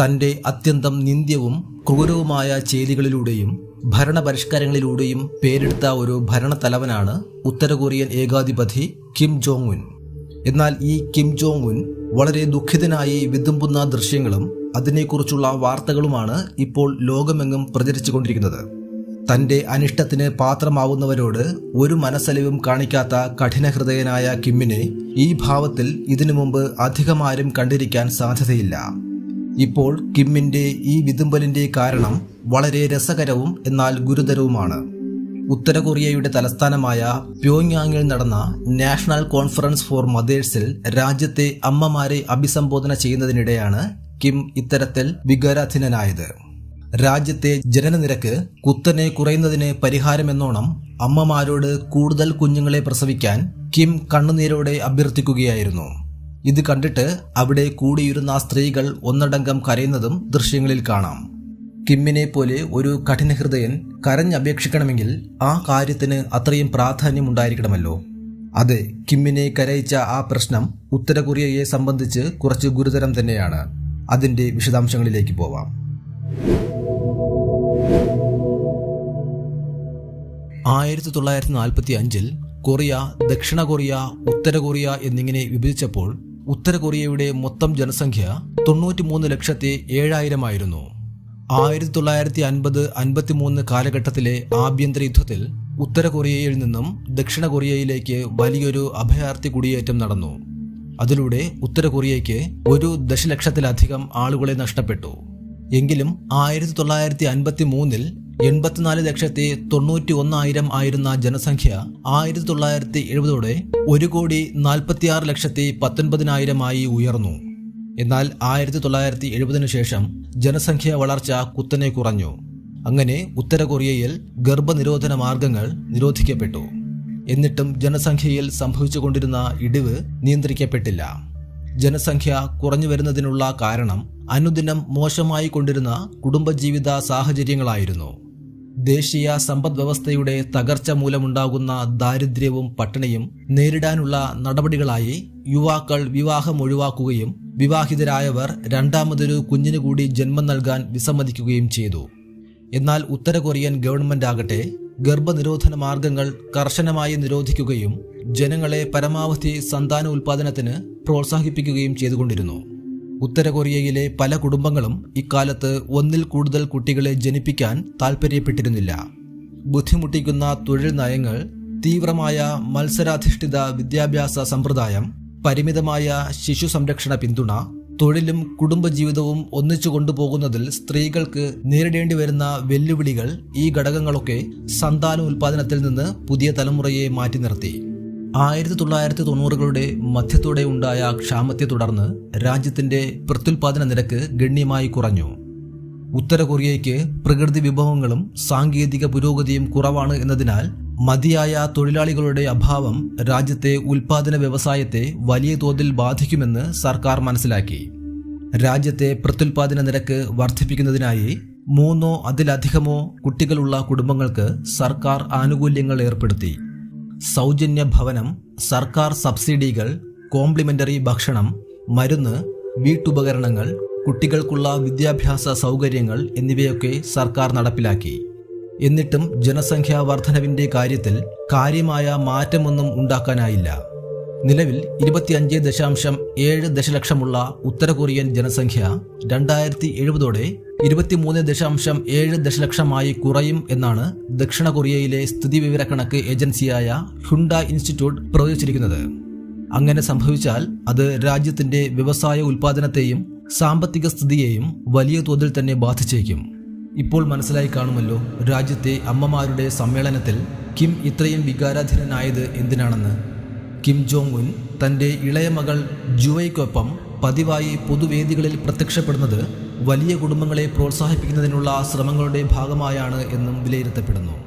തന്റെ അത്യന്തം നിന്ദ്യവും ക്രൂരവുമായ ചെയ്തികളിലൂടെയും ഭരണപരിഷ്കാരങ്ങളിലൂടെയും പേരെടുത്ത ഒരു ഭരണത്തലവനാണ് ഉത്തര കൊറിയൻ ഏകാധിപതി കിം ജോങ് ഉൻ എന്നാൽ ഈ കിം ജോങ് ഉൻ വളരെ ദുഃഖിതനായി വിതുമ്പുന്ന ദൃശ്യങ്ങളും അതിനെക്കുറിച്ചുള്ള വാർത്തകളുമാണ് ഇപ്പോൾ ലോകമെങ്ങും പ്രചരിച്ചുകൊണ്ടിരിക്കുന്നത്. തന്റെ അനിഷ്ടത്തിന് പാത്രമാവുന്നവരോട് ഒരു മനസ്സലിവും കാണിക്കാത്ത കഠിനഹൃദയനായ കിമ്മിനെ ഈ ഭാവത്തിൽ ഇതിനു മുമ്പ് അധികമാരും കണ്ടിരിക്കാൻ സാധ്യതയില്ല. ഇപ്പോൾ കിമ്മിന്റെ ഈ വിതുമ്പലിന്റെ കാരണം വളരെ രസകരവും എന്നാൽ ഗുരുതരവുമാണ്. ഉത്തര കൊറിയയുടെ തലസ്ഥാനമായ പ്യോങ്യാങ്ങിൽ നടന്ന നാഷണൽ കോൺഫറൻസ് ഫോർ മദേഴ്സിൽ രാജ്യത്തെ അമ്മമാരെ അഭിസംബോധന ചെയ്യുന്നതിനിടെയാണ് കിം ഇത്തരത്തിൽ വികാരാധീനനായത്. രാജ്യത്തെ ജനനനിരക്ക് കുത്തനെ കുറയുന്നതിന് പരിഹാരമെന്നോണം അമ്മമാരോട് കൂടുതൽ കുഞ്ഞുങ്ങളെ പ്രസവിക്കാൻ കിം കണ്ണുനീരോടെ അഭ്യർത്ഥിക്കുകയായിരുന്നു. ഇത് കണ്ടിട്ട് അവിടെ കൂടിയിരുന്ന സ്ത്രീകൾ ഒന്നടങ്കം കരയുന്നതും ദൃശ്യങ്ങളിൽ കാണാം. കിമ്മിനെ പോലെ ഒരു കഠിനഹൃദയൻ കരഞ്ഞപേക്ഷിക്കണമെങ്കിൽ ആ കാര്യത്തിന് അത്രയും പ്രാധാന്യമുണ്ടായിരിക്കണമല്ലോ. അതെ കിമ്മിനെ കരയിച്ച ആ പ്രശ്നം ഉത്തര കൊറിയയെ സംബന്ധിച്ച് കുറച്ച് ഗുരുതരം തന്നെയാണ്. അതിന്റെ വിശദാംശങ്ങളിലേക്ക് പോവാം. ആയിരത്തി തൊള്ളായിരത്തി നാൽപ്പത്തി അഞ്ചിൽ കൊറിയ ദക്ഷിണ കൊറിയ ഉത്തര കൊറിയ എന്നിങ്ങനെ വിഭജിച്ചപ്പോൾ ഉത്തര കൊറിയയുടെ മൊത്തം ജനസംഖ്യ തൊണ്ണൂറ്റിമൂന്ന് ലക്ഷത്തി ഏഴായിരമായിരുന്നു ആയിരത്തി തൊള്ളായിരത്തി അൻപത് അൻപത്തിമൂന്ന് കാലഘട്ടത്തിലെ ആഭ്യന്തര യുദ്ധത്തിൽ ഉത്തര കൊറിയയിൽ നിന്നും ദക്ഷിണ കൊറിയയിലേക്ക് വലിയൊരു അഭയാർത്ഥി കുടിയേറ്റം നടന്നു. അതിലൂടെ ഉത്തര കൊറിയയ്ക്ക് ഒരു ദശലക്ഷത്തിലധികം ആളുകളെ നഷ്ടപ്പെട്ടു. എങ്കിലും ആയിരത്തി തൊള്ളായിരത്തി അൻപത്തി മൂന്നിൽ എൺപത്തിനാല് ലക്ഷത്തി തൊണ്ണൂറ്റി ഒന്നായിരം ആയിരുന്ന ജനസംഖ്യ ആയിരത്തി തൊള്ളായിരത്തി എഴുപതോടെ ഒരു കോടി നാൽപ്പത്തിയാറ് ലക്ഷത്തി പത്തൊൻപതിനായിരമായി ഉയർന്നു. എന്നാൽ ആയിരത്തി തൊള്ളായിരത്തി എഴുപതിനു ശേഷം ജനസംഖ്യ വളർച്ച കുത്തനെ കുറഞ്ഞു. അങ്ങനെ ഉത്തര കൊറിയയിൽ ഗർഭനിരോധന മാർഗങ്ങൾ നിരോധിക്കപ്പെട്ടു. എന്നിട്ടും ജനസംഖ്യയിൽ സംഭവിച്ചുകൊണ്ടിരുന്ന ഇടിവ് നിയന്ത്രിക്കപ്പെട്ടില്ല. ജനസംഖ്യ കുറഞ്ഞു വരുന്നതിനുള്ള കാരണം അനുദിനം മോശമായി കൊണ്ടിരുന്ന കുടുംബജീവിത സാഹചര്യങ്ങളായിരുന്നു. ദേശീയ സമ്പദ് വ്യവസ്ഥയുടെ തകർച്ച മൂലമുണ്ടാകുന്ന ദാരിദ്ര്യവും പട്ടിണിയും നേരിടാനുള്ള നടപടികളായി യുവാക്കൾ വിവാഹം ഒഴിവാക്കുകയും വിവാഹിതരായവർ രണ്ടാമതൊരു കുഞ്ഞിനു കൂടി ജന്മം നൽകാൻ വിസമ്മതിക്കുകയും ചെയ്തു. എന്നാൽ ഉത്തര കൊറിയൻ ഗവൺമെന്റ് ആകട്ടെ ഗർഭനിരോധന മാർഗങ്ങൾ കർശനമായി നിരോധിക്കുകയും ജനങ്ങളെ പരമാവധി സന്താന ഉൽപാദനത്തിന് പ്രോത്സാഹിപ്പിക്കുകയും ചെയ്തുകൊണ്ടിരുന്നു. ഉത്തര കൊറിയയിലെ പല കുടുംബങ്ങളും ഇക്കാലത്ത് ഒന്നിൽ കൂടുതൽ കുട്ടികളെ ജനിപ്പിക്കാൻ താൽപ്പര്യപ്പെട്ടിരുന്നില്ല ബുദ്ധിമുട്ടിക്കുന്ന തൊഴിൽ നയങ്ങൾ തീവ്രമായ മത്സരാധിഷ്ഠിത വിദ്യാഭ്യാസ സമ്പ്രദായം പരിമിതമായ ശിശു സംരക്ഷണ പിന്തുണ തൊഴിലും കുടുംബജീവിതവും ഒന്നിച്ചു കൊണ്ടുപോകുന്നതിൽ സ്ത്രീകൾക്ക് നേരിടേണ്ടി വരുന്ന വെല്ലുവിളികൾ ഈ ഘടകങ്ങളൊക്കെ സന്താന ഉൽപാദനത്തിൽ നിന്ന് പുതിയ തലമുറയെ മാറ്റി നിർത്തി. ആയിരത്തി തൊള്ളായിരത്തി തൊണ്ണൂറുകളുടെ മധ്യത്തോടെ ഉണ്ടായ ക്ഷാമത്തെ തുടർന്ന് രാജ്യത്തിന്റെ പ്രത്യുൽപാദന നിരക്ക് ഗണ്യമായി കുറഞ്ഞു. ഉത്തര കൊറിയയ്ക്ക് പ്രകൃതി വിഭവങ്ങളും സാങ്കേതിക പുരോഗതിയും കുറവാണ് എന്നതിനാൽ മതിയായ തൊഴിലാളികളുടെ അഭാവം രാജ്യത്തെ ഉൽപാദന വ്യവസായത്തെ വലിയ തോതിൽ ബാധിക്കുമെന്ന് സർക്കാർ മനസ്സിലാക്കി. രാജ്യത്തെ പ്രത്യുൽപാദന നിരക്ക് വർദ്ധിപ്പിക്കുന്നതിനായി മൂന്നോ അതിലധികമോ കുട്ടികളുള്ള കുടുംബങ്ങൾക്ക് സർക്കാർ ആനുകൂല്യങ്ങൾ ഏർപ്പെടുത്തി. സൗജന്യ ഭവനം സർക്കാർ സബ്സിഡികൾ കോംപ്ലിമെന്ററി ഭക്ഷണം മരുന്ന് വീട്ടുപകരണങ്ങൾ കുട്ടികൾക്കുള്ള വിദ്യാഭ്യാസ സൗകര്യങ്ങൾ എന്നിവയൊക്കെ സർക്കാർ നടപ്പിലാക്കി. എന്നിട്ടും ജനസംഖ്യാ വർധനവിന്റെ കാര്യത്തിൽ കാര്യമായ മാറ്റമൊന്നും ഉണ്ടാക്കാനായില്ല. നിലവിൽ ഇരുപത്തിയഞ്ച് ദശാംശം ഏഴ് ദശലക്ഷമുള്ള ഉത്തര കൊറിയൻ ജനസംഖ്യ രണ്ടായിരത്തി എഴുപതോടെ ഇരുപത്തിമൂന്ന് ദശാംശം ഏഴ് ദശലക്ഷമായി കുറയും എന്നാണ് ദക്ഷിണ കൊറിയയിലെ സ്ഥിതിവിവരക്കണക്ക് ഏജൻസിയായ ഹുണ്ട ഇൻസ്റ്റിറ്റ്യൂട്ട് പ്രവചിച്ചിരിക്കുന്നത്. അങ്ങനെ സംഭവിച്ചാൽ അത് രാജ്യത്തിന്റെ വ്യവസായ ഉൽപാദനത്തെയും സാമ്പത്തിക സ്ഥിതിയെയും വലിയ തോതിൽ തന്നെ ബാധിച്ചേക്കും. ഇപ്പോൾ മനസ്സിലായി കാണുമല്ലോ രാജ്യത്തെ അമ്മമാരുടെ സമ്മേളനത്തിൽ കിം ഇത്രയും വികാരാധീനനായത് എന്തിനാണെന്ന്. കിം ജോങ് ഉൻ തന്റെ ഇളയ മകൾ ജുവൈക്കൊപ്പം പതിവായി പൊതുവേദികളിൽ പ്രത്യക്ഷപ്പെടുന്നത് വലിയ കുടുംബങ്ങളെ പ്രോത്സാഹിപ്പിക്കുന്നതിനുള്ള ശ്രമങ്ങളുടെ ഭാഗമായാണ് എന്നും വിലയിരുത്തപ്പെടുന്നു.